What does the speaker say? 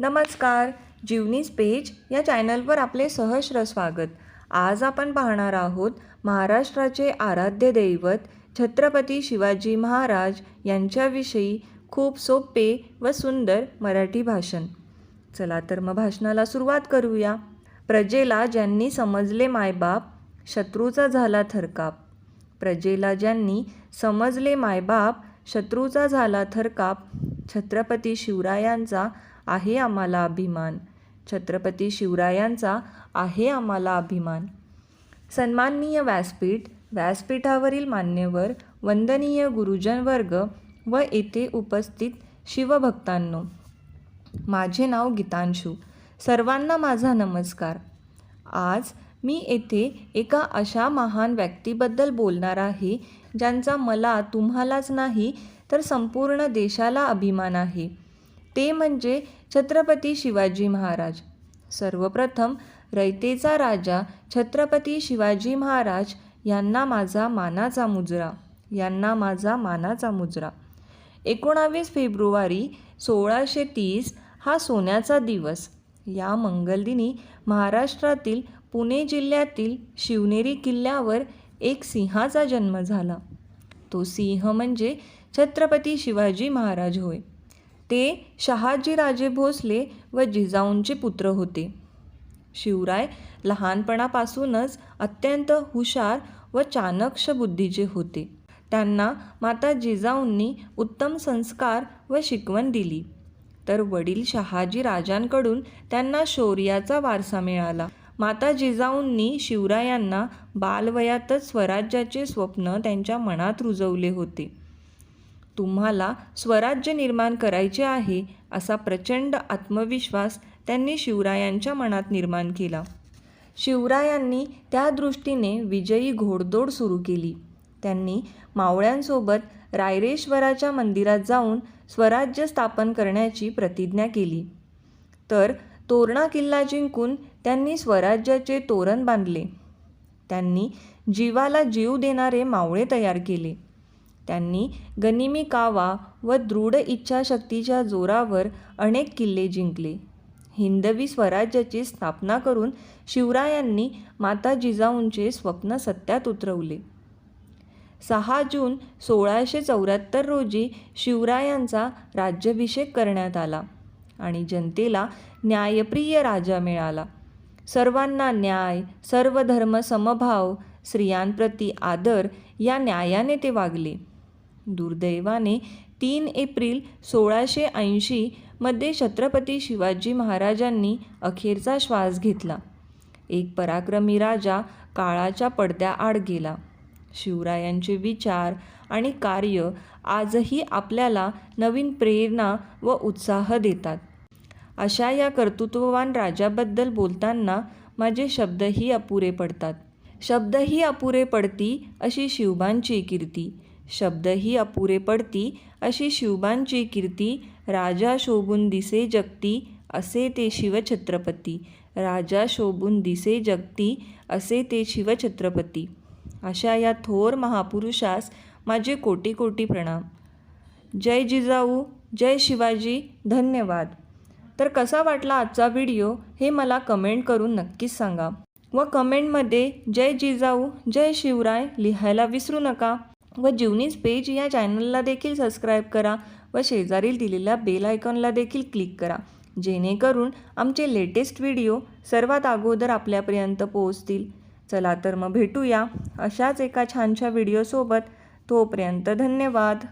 नमस्कार जीवनीज पेज या चॅनलवर आपले सहर्ष स्वागत. आज आपण पाहणार आहोत महाराष्ट्राचे आराध्य दैवत छत्रपती शिवाजी महाराज यांच्याविषयी खूप सोपे व सुंदर मराठी भाषण. चला तर मग भाषणाला सुरुवात करूया. प्रजेला ज्यांनी समजले मायबाप शत्रूचा झाला थरकाप. प्रजेला ज्यांनी समजले मायबाप शत्रूचा झाला थरकाप छत्रपती शिवरायांचा आहे आम्हाला अभिमान. छत्रपती शिवरायांचा आहे आम्हाला अभिमान. सन्माननीय व्यासपीठ व्यासपीठावरील मान्यवर वंदनीय गुरुजन वर्ग व येथे उपस्थित शिवभक्तांनो माझे नाव गीतांशू. सर्वांना माझा नमस्कार. आज मी येथे एका अशा महान व्यक्तीबद्दल बोलणार आहे ज्यांचा मला तुम्हालाच नाही तर संपूर्ण देशाला अभिमान आहे. ते म्हणजे छत्रपती शिवाजी महाराज. सर्वप्रथम रयतेचा राजा छत्रपती शिवाजी महाराज यांना माझा मानाचा मुजरा यांना माझा मानाचा मुजरा. एकोणावीस फेब्रुवारी सोळाशे तीस हा सोन्याचा दिवस. या मंगलदिनी महाराष्ट्रातील पुणे जिल्ह्यातील शिवनेरी किल्ल्यावर एक सिंहाचा जन्म झाला. तो सिंह म्हणजे छत्रपती शिवाजी महाराज होय. ते शहाजीराजे भोसले व जिजाऊंचे पुत्र होते. शिवराय लहानपणापासूनच अत्यंत हुशार व चाणक्ष बुद्धीचे होते. त्यांना माता जिजाऊंनी उत्तम संस्कार व शिकवण दिली. तर वडील शहाजी राजांकडून त्यांना शौर्याचा वारसा मिळाला. माता जिजाऊंनी शिवरायांना बालवयातच स्वराज्याचे स्वप्न त्यांच्या मनात रुजवले होते. तुम्हाला स्वराज्य निर्माण करायचे आहे असा प्रचंड आत्मविश्वास त्यांनी शिवरायांच्या मनात निर्माण केला. शिवरायांनी त्या दृष्टीने विजयी घोडदौड सुरू केली. त्यांनी मावळ्यांसोबत रायरेश्वराच्या मंदिरात जाऊन स्वराज्य स्थापन करण्याची प्रतिज्ञा केली. तर तोरणा किल्ला जिंकून त्यांनी स्वराज्याचे तोरण बांधले. त्यांनी जीवाला जीव देणारे मावळे तयार केले. त्यांनी गनिमी कावा व दृढ इच्छाशक्तीच्या जोरावर अनेक किल्ले जिंकले. हिंदवी स्वराज्याची स्थापना करून शिवरायांनी माता जिजाऊंचे स्वप्न सत्यात उतरवले. सहा जून सोळाशे चौऱ्याहत्तर रोजी शिवरायांचा राज्याभिषेक करण्यात आला आणि जनतेला न्यायप्रिय राजा मिळाला. सर्वांना न्याय सर्व धर्म समभाव स्त्रियांप्रती आदर या न्यायाने ते वागले. दुर्दैवाने तीन एप्रिल सोळाशे ऐंशीमध्ये छत्रपती शिवाजी महाराजांनी अखेरचा श्वास घेतला. एक पराक्रमी राजा काळाच्या पडद्याआड गेला. शिवरायांचे विचार आणि कार्य आजही आपल्याला नवीन प्रेरणा व उत्साह देतात. अशा या कर्तृत्ववान राजाबद्दल बोलताना माझे शब्दही अपुरे पडतात. शब्दही अपुरे पडती अशी शिवबांची कीर्ती. शब्दही अपुरे पडती अशी शिवबांची कीर्ती राजा शोभून दिसे जगती असे ते शिवछत्रपती. राजा शोभून दिसे जगती असे ते शिवछत्रपती. अशा या थोर महापुरुषास माझे कोटी कोटी प्रणाम. जय जिजाऊ जय शिवाजी धन्यवाद. तर कसा वाटला आजचा व्हिडिओ हे मला कमेंट करून नक्कीच सांगा व कमेंटमध्ये जय जिजाऊ जय शिवराय लिहायला विसरू नका. व जीवनीज पेज या चॅनलला देखील सबस्क्राईब करा व शेजारील दिलेल्या बेल आयकॉनला देखील क्लिक करा जेणेकरून आमचे लेटेस्ट व्हिडिओ सर्वात अगोदर आपल्यापर्यंत पोहोचतील. चला तर मग भेटूया अशाच एका छानशा व्हिडिओसोबत. तोपर्यंत धन्यवाद.